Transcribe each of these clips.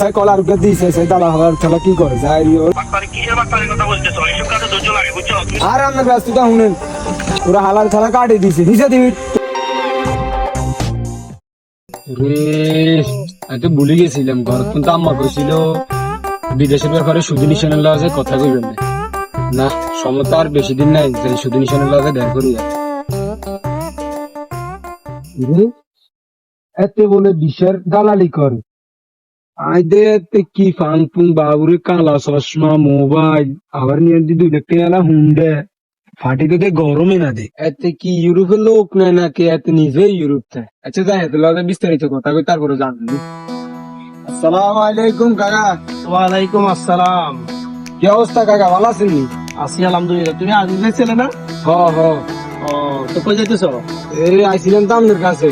সাই কলার উপরে দিয়েছে সেই দালা হওয়ার খেলা কি করে? যাই ওর আর আমার ব্যস্ততা শুনেন। ওরা হালাল খেলা দিয়েছে দিছে। দিবি। রে আমি ভুলে গেছিলাম। ঘর কিন্তু আম্মা কইছিল বিদেশের ব্যাপারে সুদী নিশানের লগে কথা কইবেন না। না সমতা আর বেশি দিন নাই যে সুদী নিশানের লগে দেখা করি এতে বলে বিষের দালালি করে। আইদে এতে কি ফাং ফুং বাবুরে কালা চশমা মোবাইল আবার নিয়ে দুই লাখ টাকা হুন্ডে ফাটি তো গরমে না দে এতে কি ইউরোপের লোক নেয় নাকি এতে নিজেই ইউরোপ থাকে আচ্ছা যাই এত লগে বিস্তারিত কথা কই তারপরে জানব আসসালামু আলাইকুম কাকা ওয়ালাইকুম আসসালাম কি অবস্থা কাকা ভালো আছেন নি আছি আলহামদুলিল্লাহ তুমি আজিজের ছেলে না হ হ ও তো কই যাইতেছো এই আইছিলাম তো আপনার কাছে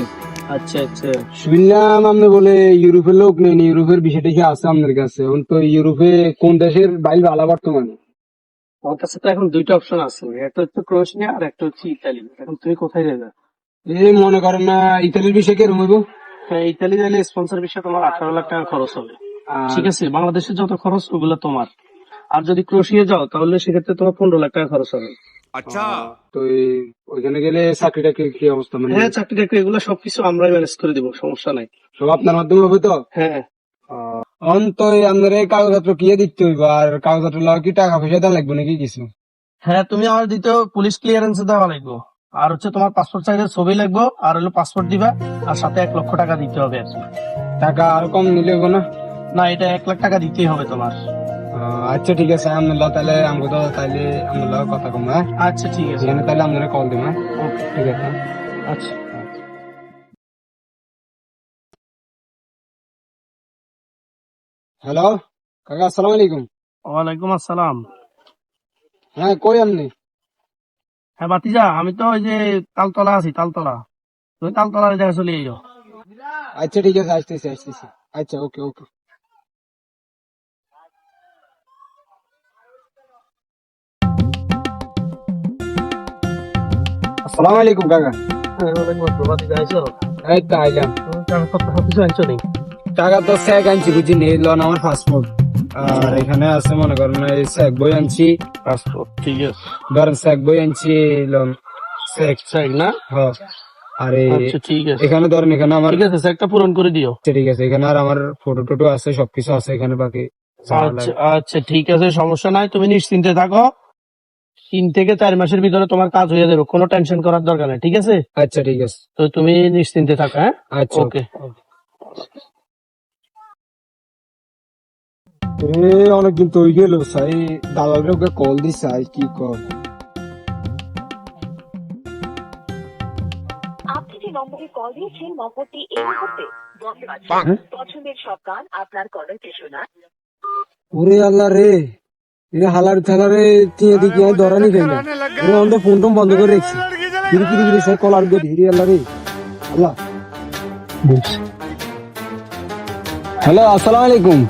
আচ্ছা আচ্ছা। শুনলাম আপনি বলে ইউরোপের লোক নেন ইউরোপের বিষয়টা কি আছে আপনার কাছে। এখন তো ইউরোপে কোন দেশের বাইল ভালো বর্তমানে? আমার কাছে তো এখন দুইটা অপশন আছে। একটা হচ্ছে ক্রোয়েশিয়া আর একটা হচ্ছে ইতালি। এখন তুমি কোথায় যাবে? এই মনে করেন না ইতালির বিষয় কেরম হইব? হ্যাঁ ইতালি গেলে স্পন্সর বিষয়ে তোমার আঠারো লাখ টাকা খরচ হবে। ঠিক আছে বাংলাদেশের যত খরচ ওগুলো তোমার। আর যদি ক্রোয়েশিয়া যাও তাহলে সেক্ষেত্রে তোমার পনেরো লাখ টাকা খরচ হবে। তো ওইখানে গেলে চাকরিটা কি কি অবস্থা? মানে হ্যাঁ চাকরি টাকরি এগুলো সবকিছু আমরাই ম্যানেজ করে দিব সমস্যা নাই। সব আপনার মাধ্যমে হবে তো? হ্যাঁ। আপনার এই কাগজপত্র কি দিতে হইব? আর কাগজপত্র লাগে কি টাকা পয়সা দেওয়া লাগবে নাকি কিছু? হ্যাঁ তুমি আমার দ্বিতীয় পুলিশ ক্লিয়ারেন্স দেওয়া লাগবে। আর হচ্ছে তোমার পাসপোর্ট সাইজের ছবি লাগবে আর হলো পাসপোর্ট দিবা আর সাথে এক লক্ষ টাকা দিতে হবে আর টাকা আর কম নিলে না? না এটা এক লাখ টাকা দিতেই হবে তোমার। আচ্ছা ঠিক আছে আপনার তাহলে আমাকে তো তাহলে লগে কথা কম হ্যাঁ? আচ্ছা ঠিক আছে। সেখানে তাহলে আপনারা কল দেবেন হ্যাঁ? ওকে ঠিক আছে? আচ্ছা। হ্যালো কাকা আসসালামু আলাইকুম। ওয়ালাইকুম আসসালাম। হ্যাঁ কই আপনি? হ্যাঁ বাতিজা আমি তো ওই যে তালতলা আছি তালতলা। তুমি তালতলার জায়গায় চলে আচ্ছা ঠিক আছে আসতেছি আসতেছি। আচ্ছা ওকে ওকে। আসসালামু আলাইকুম কাকা। এই তো আইলাম। টাকা তো স্যাক আনছি বুঝি নেই লোন আমার পাসপোর্ট আর এখানে আছে মনে করেন এই স্যাক বই আনছি। পাসপোর্ট ঠিক আছে। ধরেন স্যাক বই আনছি লোন স্যাক স্যাক না? হ্যাঁ। আর আচ্ছা ঠিক আছে। এখানে ধরেন এখানে আমার ঠিক আছে স্যাকটা পূরণ করে দিও। আচ্ছা, ঠিক আছে। এখানে আর আমার ফটো টটো আছে সবকিছু আছে এখানে বাকি। আচ্ছা আচ্ছা ঠিক আছে সমস্যা নাই। তুমি নিশ্চিন্তে থাকো। তিন থেকে চার মাসের ভিতরে তোমার কাজ হয়ে যাবে কোনো টেনশন করার দরকার নেই ঠিক আছে? আচ্ছা ঠিক আছে। তো তুমি নিশ্চিন্তে থাকো হ্যাঁ? আচ্ছা ওকে অনেকদিন তো গেল সাই। দালালের ওকে কল দিস আই কি কর? আপনি যে নম্বরে কল দিয়েছেন নম্বরটি এই মুহূর্তে বন্ধ আছে। হ্যাঁ? পছন্দের সব গান আপনার কলেজে শোনা ওরে আল্লাহ রে! হালার দিকে আমি ধরানি খাই না। অন্ধ ফোন টোন বন্ধ করে রেখেছি। সে কলার দিয়ে ধীরে আল্লাহ রে। আল্লাহ। হ্যালো আসসালামু আলাইকুম।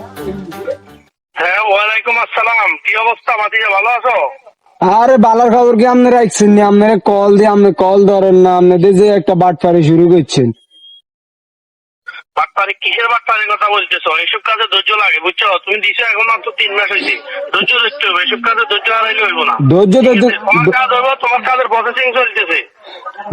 হ্যাঁ ওয়ালাইকুম আসসালাম। কি অবস্থা মাতিজা ভালো আছো? আরে বালার খবর কি আপনারা রাখছেন নি? আপনারা কল দিয়ে আপনি কল ধরেন না। আপনাদের যে একটা বাটপারি শুরু করছেন। বাটপারি কিসের বাটপারির কথা বলতেছো? এইসব কাজে ধৈর্য লাগে বুঝছ? তুমি দিছো এখন তিন মাস হয়েছে ধৈর্য ধরতে হবে এসব কাজে ধৈর্য হারাইলে হইব না। ধৈর্য? তোমার কাজ হইব তোমার কাজের প্রসেসিং চলতেছে।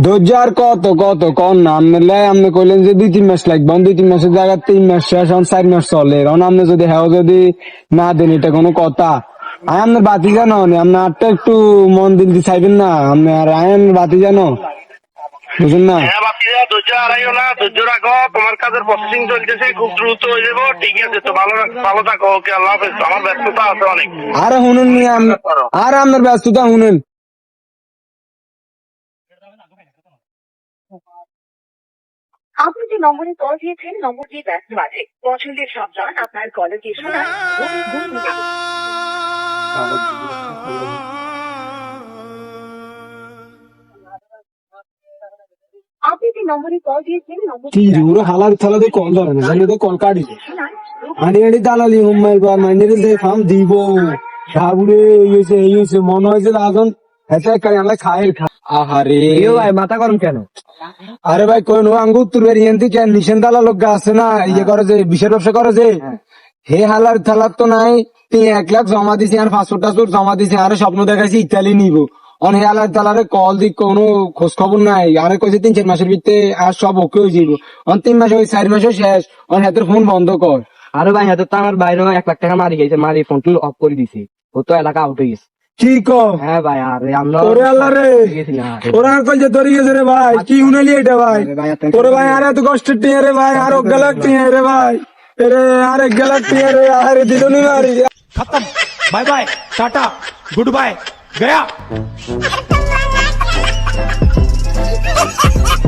ধৈর্য আর কত কত কন না। আপনি লাই আপনি কইলেন যে দুই তিন মাস লাগবে। দুই তিন মাসের জায়গায় তিন মাস শেষ এখন চার মাস চলে। এখন আপনি যদি হ্যাঁ যদি না দেন এটা কোনো কথা। আয় আপনার বাতি জানো নি। আপনি আটটা একটু মন দিন দিয়ে চাইবেন না। আপনি আর আয়ন বাতি জানো বুঝুন না? হ্যাঁ ধৈর্য হারাইও না ধৈর্য রাখো তোমার কাজের প্রসেসিং চলতেছে খুব দ্রুত হয়ে যাব। ঠিক আছে তো ভালো ভালো থাকো ওকে আল্লাহ হাফেজ। আমার ব্যস্ততা আছে অনেক। আরে শুনুন নি আর আপনার ব্যস্ততা শুনুন। আপনি যে নম্বরে কল দিয়েছেন নম্বরটি ব্যস্ত আছে। পছন্দের সব গান আপনার কল কি ওরা হালার থালাতে কল ধরে না জানি তো কল কাটি আনি আনি দালালি হুম্মাই বা মাইনের দে দিব। সাবুরে এই হয়েছে এই হয়েছে মনে হয়েছে লাজন। এতে কারি আমরা খাই খা আহারে। ভাই মাথা গরম কেন? আরে ভাই কোন আঙ্গুর তুর ইয়ান্তি কেন নিশেন দালা লোক আছে না? ইয়ে করে যে বিষের ব্যবসা করে যে। হে হালার থালার তো নাই তুই এক লাখ জমা দিছি আর পাঁচশো টাসপোর্ট জমা দিছি আরে স্বপ্ন দেখাইছি ইতালি নিব। অন হে আল্লাহ তালারে কল দি কোনো খোঁজ খবর নাই। আরে কইছে তিন চার মাসের ভিতরে আর সব ওকে হয়ে যাইব। অন তিন মাস ওই চার মাসও শেষ। অন হাতের ফোন বন্ধ কর। আরে ভাই হাতে তো আমার বাইরে এক লাখ টাকা মারি গেছে মারি ফোন টুল অফ করে দিছে। ও তো এলাকা আউট হয়ে গেছে। কি কো? হ্যাঁ ভাই আরে আল্লাহ ওরে আল্লাহ রে! ওরা কল যে ধরে গেছে রে ভাই। কি উনালি এটা ভাই? তোরে ভাই আর এত কষ্ট টিয়ে রে ভাই আর গেলাক টিয়ে রে ভাই। রে আরে গেলাক টিয়ে রে আরে দিদুনি মারি। খতম। Bye bye tata goodbye. 谁呀、啊？